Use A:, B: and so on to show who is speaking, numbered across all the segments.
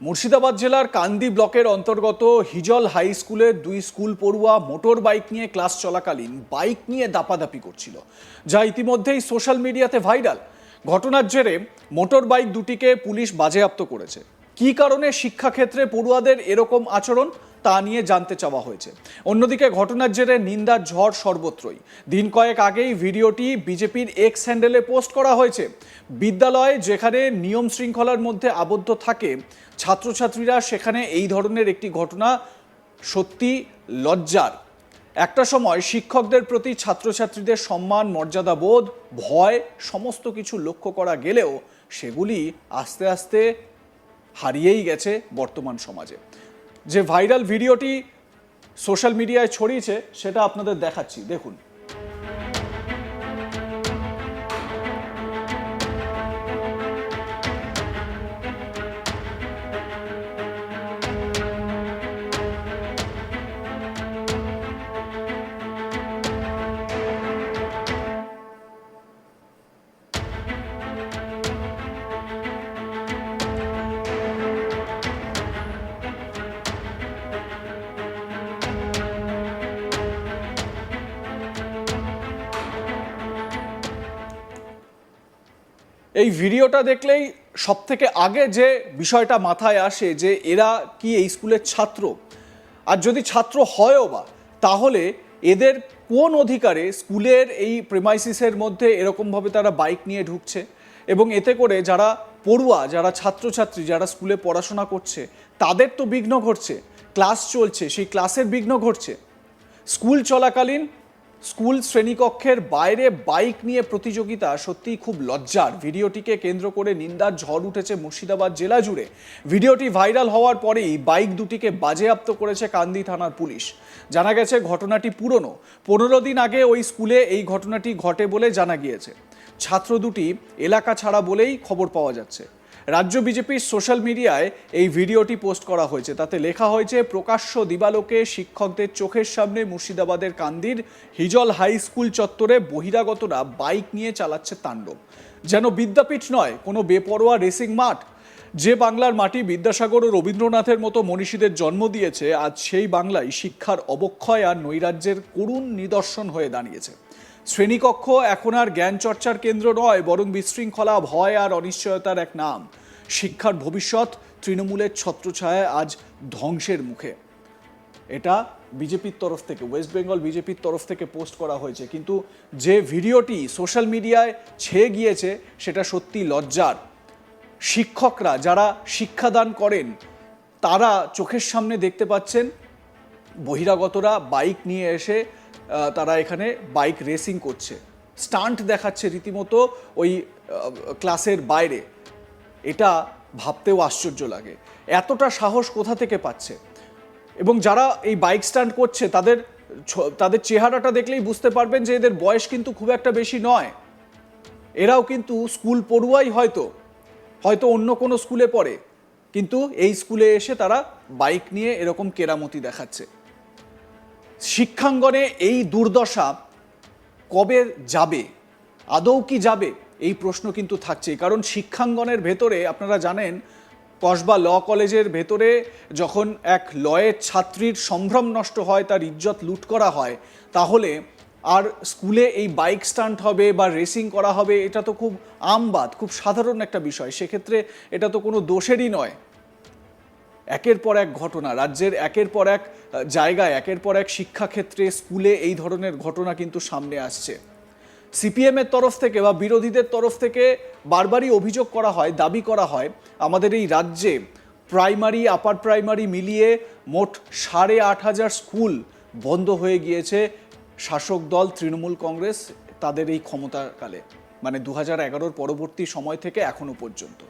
A: মুর্শিদাবাদ জেলার কান্দি ব্লকের অন্তর্গত হিজল হাই স্কুলের দুই স্কুল পড়ুয়া মোটর বাইক নিয়ে ক্লাস চলাকালীন বাইক নিয়ে দাপাদাপি করছিল, যা ইতিমধ্যেই সোশ্যাল মিডিয়াতে ভাইরাল। ঘটনার জেরে মোটর বাইক দুটিকে পুলিশ বাজেয়াপ্ত করেছে। কি কারণে শিক্ষাক্ষেত্রে পড়ুয়াদের এরকম আচরণ? তা নিয়ে জানতে চাওয়া হয়েছে। অন্যদিকে ঘটনার জেরে নিন্দার ঝড় সর্বত্রই। দিন কয়েক আগেই ভিডিওটি বিজেপির এক্স হ্যান্ডেলে পোস্ট করা হয়েছে। বিদ্যালয়ে যেখানে নিয়ম শৃঙ্খলার মধ্যে আবদ্ধ থাকে, ছাত্রছাত্রীরা সেখানে এই ধরনের একটি ঘটনা সত্যি লজ্জার। একটা সময় শিক্ষকদের প্রতি ছাত্রছাত্রীদের সম্মান, মর্যাদা বোধ, ভয়, সমস্ত কিছু লক্ষ্য করা গেলেও সেগুলি আস্তে আস্তে হারিয়েই গেছে বর্তমান সমাজে। যে ভাইরাল ভিডিওটি সোশ্যাল মিডিয়ায় ছড়িয়েছে সেটা আপনাদের দেখাচ্ছি। দেখুন। এই ভিডিওটা দেখলেই সব থেকে আগে যে বিষয়টা মাথায় আসে যে এরা কি এই স্কুলের ছাত্র? আর যদি ছাত্র হয়ও বা, তাহলে এদের কোন অধিকারে স্কুলের এই প্রেমাইসিসের মধ্যে এরকমভাবে তারা বাইক নিয়ে ঢুকছে? এবং এতে করে যারা পড়ুয়া, যারা ছাত্রছাত্রী, যারা স্কুলে পড়াশোনা করছে, তাদের তো বিঘ্ন ঘটছে। ক্লাস চলছে, সেই ক্লাসের বিঘ্ন ঘটছে। স্কুল চলাকালীন স্কুল শ্রেণীকক্ষের বাইরে বাইক নিয়ে প্রতিযোগিতা সত্যিই খুব লজ্জার। ভিডিওটিকে কেন্দ্র করে নিন্দার ঝড় উঠেছে মুর্শিদাবাদ জেলা জুড়ে। ভিডিওটি ভাইরাল হওয়ার পরেই বাইক দুটিকে বাজেয়াপ্ত করেছে কান্দি থানার পুলিশ। জানা গেছে, ঘটনাটি পুরনো। পনেরো দিন আগে ওই স্কুলে এই ঘটনাটি ঘটে বলে জানা গিয়েছে। ছাত্র দুটি এলাকা ছাড়া বলেই খবর পাওয়া যাচ্ছে। রাজ্য বিজেপির সোশ্যাল মিডিয়ায় এই ভিডিওটি পোস্ট করা হয়েছে। তাতে লেখা হয়েছে, প্রকাশ্য দিবালোকে শিক্ষকদের চোখের সামনে মুর্শিদাবাদের কান্দির হিজল হাই স্কুল চত্বরে বহিরাগতরা বাইক নিয়ে চালাচ্ছে তাণ্ডব। যেন বিদ্যাপীঠ নয়, কোনো বেপরোয়া রেসিং মাঠ। যে বাংলার মাটি বিদ্যাসাগর ও রবীন্দ্রনাথের মতো মনীষীদের জন্ম দিয়েছে, আজ সেই বাংলায় শিক্ষার অবক্ষয় আর নৈরাজ্যের করুণ নিদর্শন হয়ে দাঁড়িয়েছে। শ্রেণীকক্ষ এখন আর জ্ঞান চর্চার কেন্দ্র নয়, বরং বিশৃঙ্খলা, ভয় আর অনিশ্চয়তার এক নাম। শিক্ষার ভবিষ্যৎ তৃণমূলের ছত্রছায়ায় আজ ধ্বংসের মুখে। এটা বিজেপির তরফ থেকে, ওয়েস্ট বেঙ্গল বিজেপির তরফ থেকে পোস্ট করা হয়েছে। কিন্তু যে ভিডিওটি সোশ্যাল মিডিয়ায় ছেয়ে গিয়েছে, সেটা সত্যি লজ্জার। শিক্ষকরা যারা শিক্ষাদান করেন, তারা চোখের সামনে দেখতে পাচ্ছেন বহিরাগতরা বাইক নিয়ে এসে তারা এখানে বাইক রেসিং করছে। স্টান্ট দেখাচ্ছে রীতিমতো ওই ক্লাসের বাইরে। এটা ভাবতেও আশ্চর্য লাগে। এতটা সাহস কোথা থেকে পাচ্ছে? এবং যারা এই বাইক স্ট্যান্ড করছে, তাদের তাদের চেহারাটা দেখলেই বুঝতে পারবেন যে এদের বয়স কিন্তু খুব একটা বেশি নয়। এরাও কিন্তু স্কুল পড়ুয়াই হয়তো। হয়তো অন্য কোনো স্কুলে পড়ে। কিন্তু এই স্কুলে এসে তারা বাইক নিয়ে এরকম কেরামতি দেখাচ্ছে। শিক্ষাঙ্গনে এই দুর্দশা কবে যাবে? আদৌ কি যাবে? এই প্রশ্ন কিন্তু থাকছে কারণ শিক্ষাঙ্গনের ভেতরে আপনারা জানেন, কসবা ল কলেজের ভেতরে যখন এক লয়ের ছাত্রীর সম্ভ্রম নষ্ট হয়, তার ইজ্জত লুট করা হয়, তাহলে আর স্কুলে এই বাইক স্টান্ট হবে বা রেসিং করা হবে, এটা তো খুব আমবাদ খুব সাধারণ একটা বিষয়। সেক্ষেত্রে এটা তো কোনো দোষেরই নয়। একের পর এক ঘটনা, রাজ্যের একের পর এক জায়গায় একের পর এক শিক্ষাক্ষেত্রে, স্কুলে এই ধরনের ঘটনা কিন্তু সামনে আসছে। সিপিএমের তরফ থেকে বা বিরোধীদের তরফ থেকে বারবারই অভিযোগ করা হয়, দাবি করা হয়, আমাদের এই রাজ্যে প্রাইমারি, আপার প্রাইমারি মিলিয়ে মোট সাড়ে আট হাজার স্কুল বন্ধ হয়ে গিয়েছে। শাসক দল, তৃণমূল কংগ্রেস তাদের এই ক্ষমতাকালে মানে দু হাজার পরবর্তী সময় থেকে এখনও পর্যন্ত।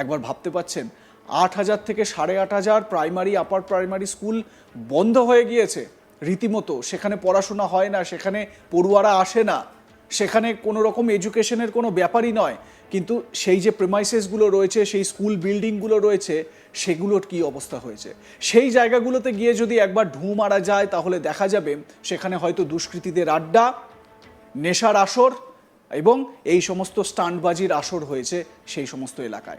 A: একবার ভাবতে পাচ্ছেন আট হাজার থেকে সাড়ে আট হাজার প্রাইমারি আপার প্রাইমারি স্কুল বন্ধ হয়ে গিয়েছে। রীতিমতো সেখানে পড়াশোনা হয় না, সেখানে পড়ুয়ারা আসে না। সেখানে কোনো রকম এডুকেশনের কোনো ব্যাপারই নয়। কিন্তু সেই যে প্রেমাইসেসগুলো রয়েছে, সেই স্কুল বিল্ডিংগুলো রয়েছে, সেগুলোর কি অবস্থা হয়েছে? সেই জায়গাগুলোতে গিয়ে যদি একবার ঢু মারা যায়, তাহলে দেখা যাবে সেখানে হয়তো দুষ্কৃতীদের আড্ডা, নেশার আসর এবং এই সমস্ত স্টান্টবাজির আসর হয়েছে সেই সমস্ত এলাকায়।